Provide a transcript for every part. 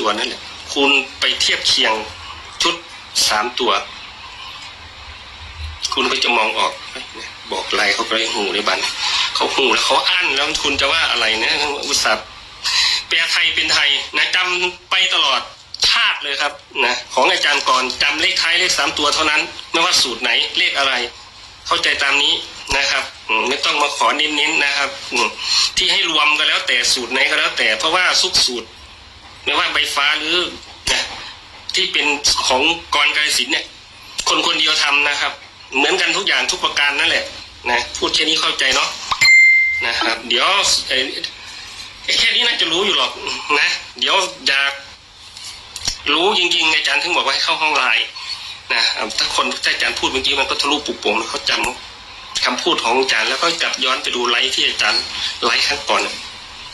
ตัวนั่นแหละคุณไปเทียบเคียงชุดสามตัว คุณก็จะมองออกบอกไรเขาก็เลยหูในบันเขาหูแล้วเขาอั้นแล้วคุณจะว่าอะไรเนี่ยอุตส่าห์แปลไทยเป็นไทยนะจำไปตลอดชาติเลยครับนะของอาจารย์ก่อนจำเลขท้ายเลขสามตัวเท่านั้น ไม่ว่าสูตรไหนเลขอะไร เข้าใจตามนี้นะครับไม่ต้องมาขอเน้นๆนะครับที่ให้รวมก็แล้วแต่สูตรไหนก็แล้วแต่เพราะว่าทุกสูตร ไม่ว่าใบฟ้าหรือนะที่เป็นของกรกาลสินเนี่ย คนคนเดียวทำนะครับ เหมือนกันทุกอย่างทุกประการนั่นแหละนะพูดแค่นี้เข้าใจเนาะนะครับ เดี๋ยวเอ่อแค่นี้น่าจะรู้อยู่หรอกนะ เดี๋ยวอยากรู้จริงๆอาจารย์ถึงบอกว่าให้เข้าห้องไลน์นะถ้าคนถ้าอาจารย์พูดเมื่อกี้มันก็ทะลุปุกโป่งเขาจำคำพูดของอาจารย์แล้วก็กลับย้อนไปดูไลฟ์ที่อาจารย์ไลฟ์ครั้งก่อน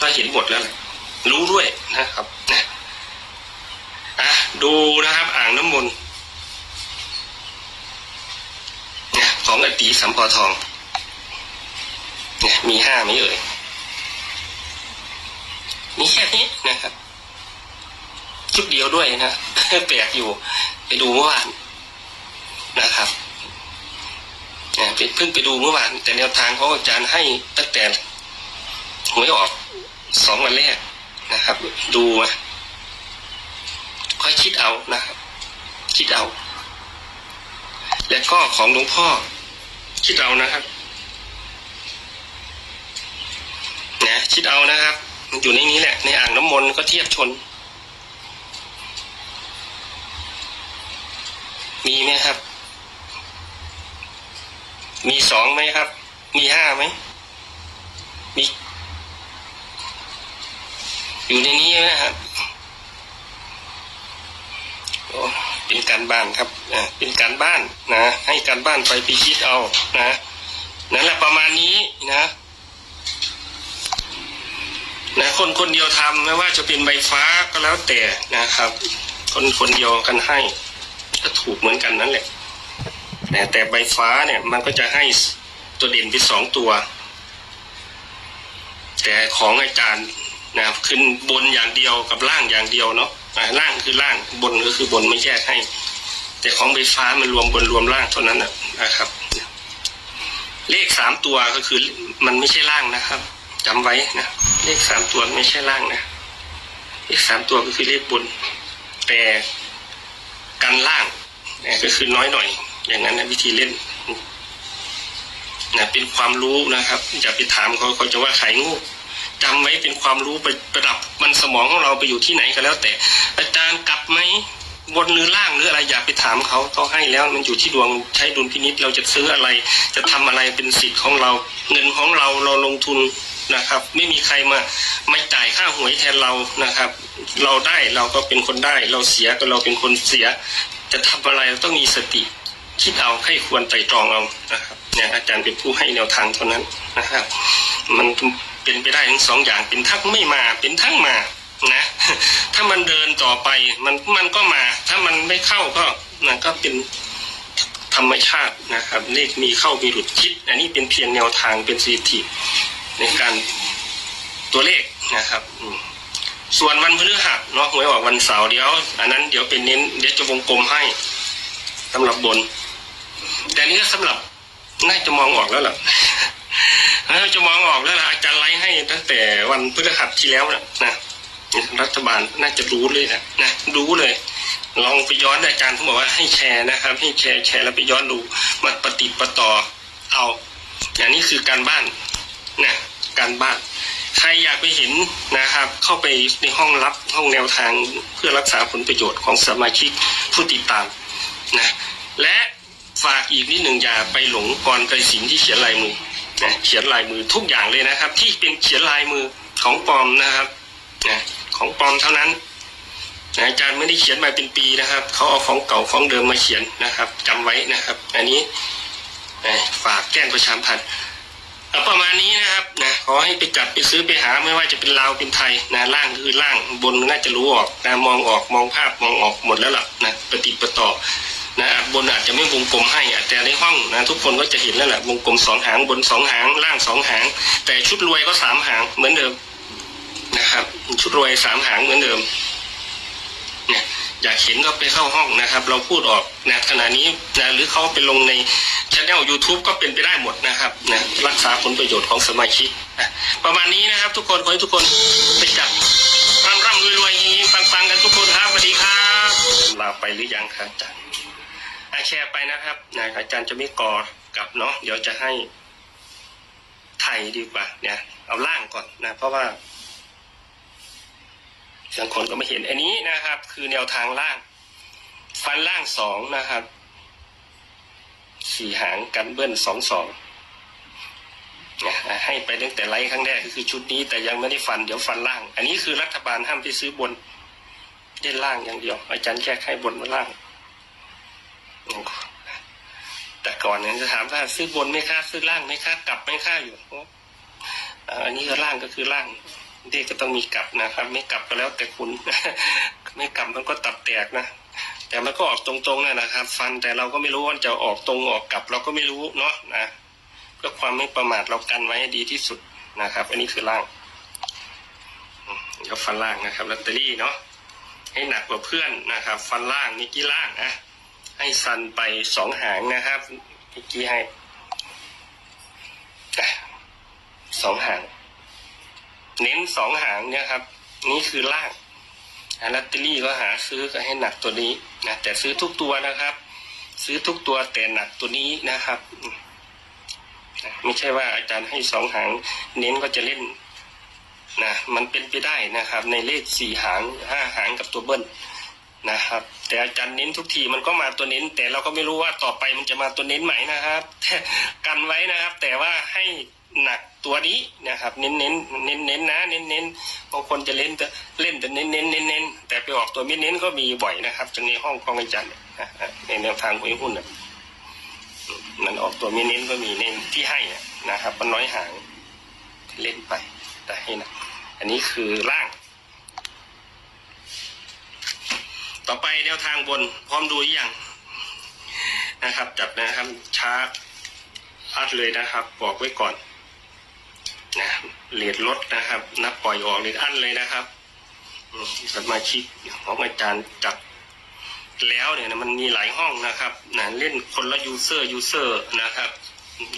ก็เห็นหมดแล้วแหละ รู้ด้วยนะครับนะอะดูนะครับ อ่างน้ำมนต์นี่ยของอตีสัมพอทองเนี่ยมีห้าไหมเอ่ยมีแค่นี้นะครับชุดเดียวด้วยนะแปลกอยู่ ไปดูเมื่อวานนะครับเนี่ยเพิ่งไปดูเมื่อวานแต่แนวทางของอาจารย์ให้ตั้งแต่หวยออกสองวันแรก นะครับ ดูค่อยคิดเอานะครับ คิดเอา แล้วก็ของหลวงพ่อ คิดเอานะครับนะคิดเอานะครับมันอยู่ในนี้แหละ ในอ่างน้ำมนต์ก็เทียบชน มีไหมครับ มีสองไหมครับ มีห้าไหมมี อยู่ในนี้ไหมครับโอ้เป็นการบ้านครับอ่าเป็นการบ้านนะ ให้การบ้านไปพิชิตเอานะนั่นแหละประมาณนี้นะนะคนคนเดียวทำไม่ว่าจะเป็นใบฟ้าก็แล้วแต่นะครับ คนคนเดียวกันให้ ก็ถูกเหมือนกันนั่นแหละแต่แต่ใบฟ้าเนี่ยมันก็จะให้ตัวเด่นไปสองตัว แต่ของอาจารย์ นะครับขึ้นบนอย่างเดียวกับล่างอย่างเดียวเนาะล่างคือล่างบนก็คือบนไม่แยกให้ แต่ของไฟฟ้ามันรวมบนรวมล่างเท่านั้นนะครับ เลขสามตัวก็คือมันไม่ใช่ล่างนะครับจำไว้นะเลขสามตัวไม่ใช่ล่างนะเลขสามตัวก็คือเลขบน แต่กันล่างก็คือน้อยหน่อย อย่างนั้นนะวิธีเล่นนะเป็นความรู้นะครับ อย่าไปถามเขาเขาจะว่าขายงู จำไว้เป็นความรู้ไปประดับมันสมองของเราไปอยู่ที่ไหนก็แล้ว แต่ อาจารย์กลับไหมบนหรือล่างหรืออะไรอย่าไปถามเขาเขาให้แล้วมันอยู่ที่ดวงใช้ดุลพินิษเราจะซื้ออะไร จะทำอะไรเป็นสิทธิ์ของเรา เงินของเราเราลงทุนนะครับ ไม่มีใครมาไม่จ่ายค่าหวยแทนเรานะครับ เราได้เราก็เป็นคนได้ เราเสียก็เราเป็นคนเสีย จะทำอะไรเราต้องมีสติ คิดเอาให้ควรไตรตรองเอานะครับเนี่ยอาจารย์เป็นผู้ให้แนวทางเท่านั้นนะครับ มัน เป็นไปได้ทั้งสองอย่างเป็นทั้งไม่มาเป็นทั้งมานะถ้ามันเดินต่อไปมันมันก็มา ถ้ามันไม่เข้าก็นั่นก็เป็นธรรมชาตินะครับเลขมีเข้ามีหลุดคิด อันนี้เป็นเพียงแนวทางเป็นสถิติในการตัวเลขนะครับส่วนวันพฤหัสเนาะหวยออกวันเสาร์เดี๋ยว อันนั้นเดี๋ยวเป็นเน้นเดี๋ยวจะวงกลมให้สำหรับบน แต่นี่ก็สำหรับน่าจะมองออกแล้วล่ะน่าจะมองออกแล้วล่ะอาจารย์ ตั้งแต่วันพฤหัสที่แล้วนะนะรัฐบาลน่าจะรู้เลยนะนะรู้เลย ลองไปย้อนอาจารย์เขาบอกว่าให้แชร์นะครับ ให้แชร์แชร์แล้วไปย้อนดูมาปฏิประต่อเอา อย่างนี้คือการบ้านนะการบ้าน ใครอยากไปเห็นนะครับ เข้าไปในห้องรับห้องแนวทางเพื่อรักษาผลประโยชน์ของสมาชิกผู้ติดตามนะและฝากอีกนิดหนึ่งอย่าไปหลงกรไกรสินที่เขียนลายมือ นะเขียนลายมือทุกอย่างเลยนะครับ ที่เป็นเขียนลายมือของปลอมนะครับนะของปลอมเท่านั้นนะอาจารย์ไม่ได้เขียนมาเป็นปีนะครับเขาเอาของเก่าของเดิมมาเขียนนะครับจำไว้นะครับ อันนี้นะฝากแจ้งประชามพันธ์เอาประมาณนี้นะครับนะขอให้ไปจับไปซื้อไปหาไม่ว่าจะเป็นลาวเป็นไทยนะล่างคือล่างบนน่าจะรู้ออกนะมองออกมองภาพมองออกหมดแล้วล่ะนะปฏิปต่อ นะบนอาจจะไม่วงกลมให้แต่ในห้องนะทุกคนก็จะเห็นแล้วแหละวงกลมสองหางบนสองหางล่างสองหาง แต่ชุดรวยก็สามหางเหมือนเดิมนะครับ ชุดรวยสามหางเหมือนเดิมเนี่ยอยากเห็นก็ไปเข้าห้องนะครับ เราพูดออกนะขณะนี้นะหรือเขาไปลงในช anel YouTube ก็เป็นไปได้หมดนะครับนะรักษาผลประโยชน์ของสมาชิกนะประมาณนี้นะครับ ทุกคนขอให้ทุกคนไปจับร่ำร่ำรวยรวยๆนี้ปังกันทุกคนครับสวัสดีครับลาไปหรือยังครับอาจารย์ แชร์ไปนะครับนะอาจารย์จะไม่กอกลับเนาะเดี๋ยวจะให้ไทยดีกว่าเนี่ยเอาล่างก่อนนะ เพราะว่าบางคนก็ไม่เห็นอันนี้นะครับ คือแนวทางล่าง ฟันล่างสองนะครับสี่หางกันเบิ้ลสองสองเนี่ยให้ไปตั้งแต่ไลฟ์ครั้งแรกก็คือชุดนี้แต่ยังไม่ได้ฟันเดี๋ยวฟันล่าง อันนี้คือรัฐบาลห้ามไปซื้อบนเล่นล่างอย่างเดียว อาจารย์แค่ให้บนมาล่าง แต่ก่อนเนี่ยจะถามว่าซื้อบนไม่ค่าซื้อล่างไม่ค่ากลับไม่ค่าอยู่อันนี้ก็ล่างก็คือล่างเด็กก็ต้องมีกลับนะครับ ไม่กลับก็แล้วแต่คุณไม่กลับมันก็ตับแตกนะแต่มันก็ออกตรงๆนะนะครับ ฟันแต่เราก็ไม่รู้ว่าจะออกตรงออกกลับ เราก็ไม่รู้เนาะนะเพื่อความไม่ประมาทเรากันไว้ดีที่สุดนะครับ อันนี้คือล่างอืมเดี๋ยวฟันล่างนะครับลอตเตอรี่เนาะให้หนักกว่าเพื่อนนะครับ ฟันล่างนี่กี่ล่างนะ ให้ฟันไปสองหางนะครับเมื่อกี้ให้สองหาง เน้นสองหางเนี่ยครับ นี่คือล่างอะลอตเตอรี่ก็หาซื้อก็ให้หนักตัวนี้นะแต่ซื้อทุกตัวนะครับ ซื้อทุกตัวแต่หนักตัวนี้นะครับไม่ใช่ว่าอาจารย์ให้สองหาง เน้นก็จะเล่นนะมันเป็นไปได้นะครับ ในเลขสี่หางห้าหางกับตัวเบิ้ล นะครับ แต่อาจารย์เน้นทุกทีมันก็มาตัวเน้น แต่เราก็ไม่รู้ว่าต่อไปมันจะมาตัวเน้นไหมนะครับกันไว้นะครับ แต่ว่าให้หนักตัวนี้นะครับ เน้นเน้นเน้นเน้นนะเน้นเน้นบางคนจะเล่นแต่เล่นแต่เน้นเน้นเน้นเน้นแต่ไปออกตัวไม่เน้นก็มีบ่อยนะครับจากในห้องของอาจารย์ในแนวทางหวยหุ้นน่ะมันออกตัวไม่เน้นก็มีเน้นที่ให้นะครับ มันน้อยหางเล่นไปแต่ให้หนักอันนี้คือล่าง ต่อไปแนวทางบนพร้อมดูหรือยังนะครับ จับนะครับช้าอัดเลยนะครับ บอกไว้ก่อนนะเหรียญลดนะครับ นับปล่อยออกเหรียญอันเลยนะครับสมาชิกของอาจารย์จับแล้วเนี่ยมันมีหลายห้องนะครับนะเล่นคนละยูเซอร์ยูเซอร์นะครับ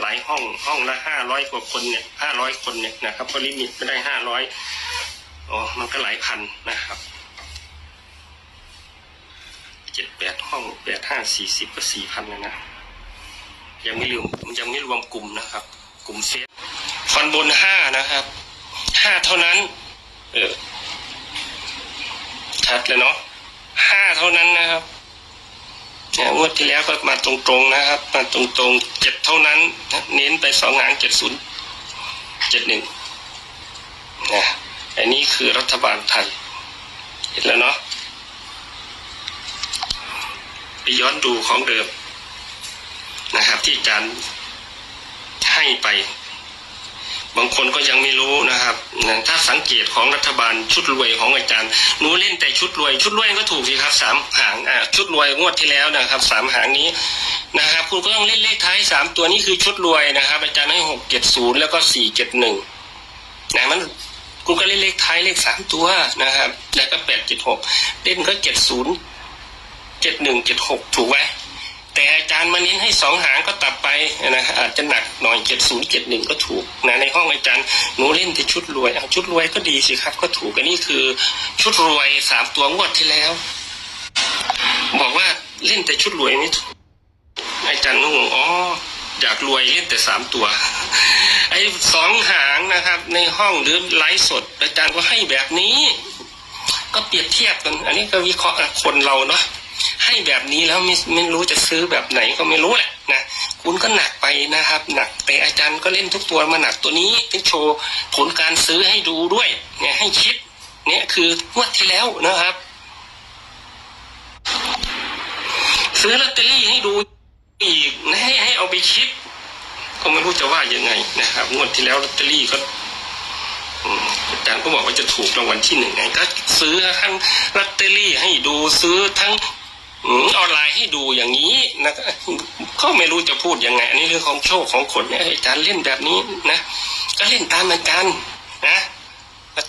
หลายห้องห้องละห้าร้อยกว่าคนเนี่ยห้าร้อยคนเนี่ยนะครับก็ลิมิตไม่ได้ห้าร้อยอ๋อมันก็หลายพันนะครับ เจ็ดแปด ห้องแปดห้าสี่สิบก็สี่พันแล้วนะ ยังไม่รวมยังไม่รวมกลุ่มนะครับ กลุ่มเฟซฟันบนห้านะครับห้าเท่านั้น เออชัดเลยเนาะห้าเท่านั้นนะครับเนี่ยงวดที่แล้วก็มาตรงๆนะครับ มาตรงๆเจ็ดเท่านั้น เน้นไปสองหางเจ็ดศูนย์เจ็ดหนึ่งนะอันนี้คือรัฐบาลไทย เห็นแล้วเนาะ ไปย้อนดูของเดิมนะครับ ที่อาจารย์ให้ไป บางคนก็ยังไม่รู้นะครับ ถ้าสังเกตของรัฐบาลชุดรวยของอาจารย์หนูเล่นแต่ชุดรวย ชุดรวยก็ถูกสิครับสามหางอ่าชุดรวยงวดที่แล้วนะครับสามหางนี้นะครับ คุณก็ต้องเล่นเลขท้ายสามตัวนี้คือชุดรวยนะครับ อาจารย์ให้หกเจ็ดศูนย์แล้วก็สี่เจ็ดหนึ่งนะมันคุณก็เล่นเลขท้ายเลขสามตัวนะครับ แล้วก็แปดเจ็ดหกเล่นก็เจ็ดศูนย์ เจ็ดหนึ่งเจ็ดหกถูกไหมแต่อาจารย์มาเน้นให้สองหางก็ตัดไปนะอาจจะหนักหน่อยเจ็ดศูนย์เจ็ดหนึ่งก็ถูกนะในห้องอาจารย์หนูเล่นแต่ชุดรวยอะชุดรวยก็ดีสิครับ ก็ถูกอันนี้คือชุดรวยสามตัวงวดที่แล้ว บอกว่าเล่นแต่ชุดรวยไม่ถูกอาจารย์ก็งงอ๋ออยากรวยเล่นแต่สามตัว ไอ้สองหางนะครับ ในห้องหรือไลฟ์สด อาจารย์ก็ให้แบบนี้ ก็เปรียบเทียบกัน อันนี้ก็วิเคราะห์คนเราเนาะ ให้แบบนี้แล้วไม่ไม่รู้จะซื้อแบบไหนก็ไม่รู้แหละนะคุณก็หนักไปนะครับ หนักแต่อาจารย์ก็เล่นทุกตัวมาหนักตัวนี้ที่โชว์ผลการซื้อให้ดูด้วยเนี่ยให้คิด เนี่ยคืองวดที่แล้วนะครับ ซื้อลอตเตอรี่ให้ดูอีกนะให้ให้เอาไปคิด ก็ไม่รู้จะว่ายังไงนะครับ งวดที่แล้วลอตเตอรี่ก็อาจารย์ก็บอกว่าจะถูกรางวัลที่หนึ่งไงก็ซื้อทั้งลอตเตอรี่ให้ดูซื้อทั้ง ออนไลน์ให้ดูอย่างนี้นะก็ไม่รู้จะพูดยังไง อันนี้เรื่องของโชคของคนเนี่ยอาจารย์เล่นแบบนี้นะก็เล่นตามอาจารย์นะ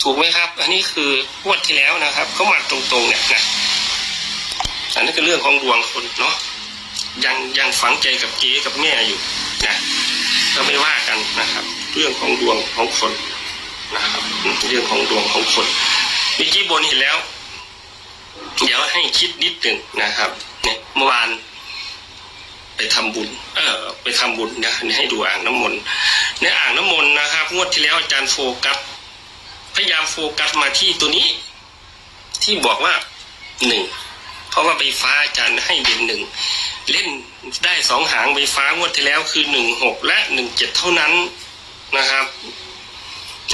ถูกไหมครับ อันนี้คืองวดที่แล้วนะครับเขามาตรงๆเนี่ยนะอันนั้นก็เรื่องของดวงคนเนาะยังยังฝังใจกับเจ๊กับแม่อยู่นะก็ไม่ว่ากันนะครับ เรื่องของดวงของคนนะครับเรื่องของดวงของคนเมื่อกี้บนเห็นแล้ว เดี๋ยวให้คิดนิดหนึ่งนะครับ เนี่ยเมื่อวานไปทำบุญ เออไปทำบุญนะให้ดูอ่างน้ำมนต์ในอ่างน้ำมนต์นะครับงวดที่แล้วอาจารย์โฟกัสพยายามโฟกัสมาที่ตัวนี้ ที่บอกว่าหนึ่งเพราะว่าใบฟ้าอาจารย์ให้เด่นหนึ่งเล่นได้สองหางใบฟ้างวดที่แล้วคือหนึ่งหกและหนึ่งเจ็ดเท่านั้นนะครับ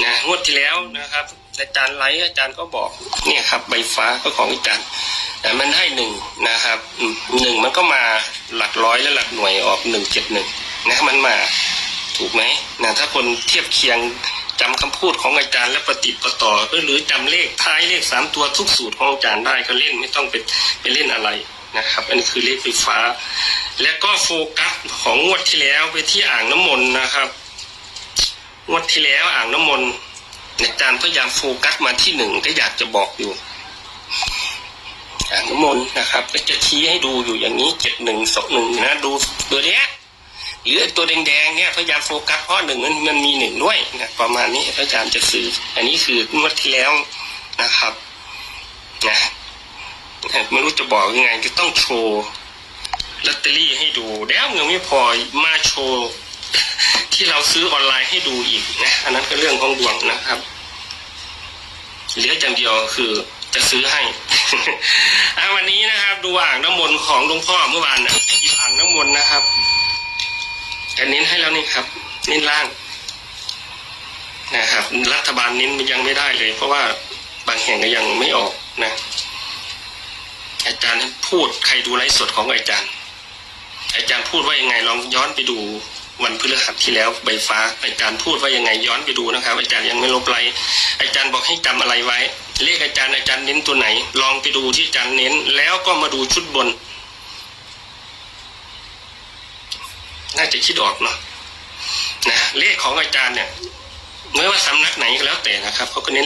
นะงวดที่แล้วนะครับ อาจารย์ไลฟ์อาจารย์ก็บอกเนี่ยครับ ใบฟ้าก็ของอาจารย์แต่มันให้หนึ่งนะครับหนึ่งมันก็มาหลักร้อยและหลักหน่วยออกหนึ่งเจ็ดหนึ่งนะมันมาถูกไหมนะถ้าคนเทียบเคียงจำคำพูดของอาจารย์และปฏิประต่อก็หรือจำเลขท้ายเลขสามตัวทุกสูตรของอาจารย์ได้ก็เล่นไม่ต้องไปไปเล่นอะไรนะครับ อันนี้คือเลขไฟฟ้า และก็โฟกัสของงวดที่แล้วไปที่อ่างน้ำมนต์นะครับงวดที่แล้วอ่างน้ำมนต์ อาจารย์พยายามโฟกัสมาที่หนึ่งก็อยากจะบอกอยู่อ่าน้ำมนต์นะครับ ก็จะชี้ให้ดูอยู่อย่างนี้เจ็ดหนึ่งสองหนึ่งนะดูตัวเนี้ยหรือตัวแดงๆเนี่ยพยายามโฟกัสเพราะหนึ่งมันมันมีหนึ่งด้วยนะประมาณนี้พระอาจารย์จะสื่ออันนี้คืองวดที่แล้วนะครับนะไม่รู้จะบอกยังไงจะต้องโชว์ลอตเตอรี่ให้ดูแล้วยังไม่พอมาโชว์ ที่เราซื้อออนไลน์ให้ดูอีกนะอันนั้นก็เรื่องของดวงนะครับเหลืออย่างเดียวคือจะซื้อให้อะวันนี้นะครับ ดูอ่างน้ำมนต์ของหลวงพ่อเมื่อวานนะหยิบอ่างน้ำมนต์นะครับแต่เน้นให้แล้วนี่ครับเน้นล่างนะครับ รัฐบาลเน้นยังไม่ได้เลย เพราะว่าบางแห่งก็ยังไม่ออกนะ อาจารย์พูดใครดูไลฟ์สดของอาจารย์ อาจารย์พูดว่ายังไงลองย้อนไปดู วันพฤหัสที่แล้วใบฟ้าอาจารย์พูดว่ายังไงย้อนไปดูนะครับ อาจารย์ยังไม่ลบไลอาจารย์บอกให้จำอะไรไว้ เลขอาจารย์อาจารย์เน้นตัวไหน ลองไปดูที่อาจารย์เน้น แล้วก็มาดูชุดบน น่าจะคิดออกเนาะนะเลขของอาจารย์เนี่ยไม่ว่าสำนักไหนก็แล้วแต่นะครับเขาก็เน้น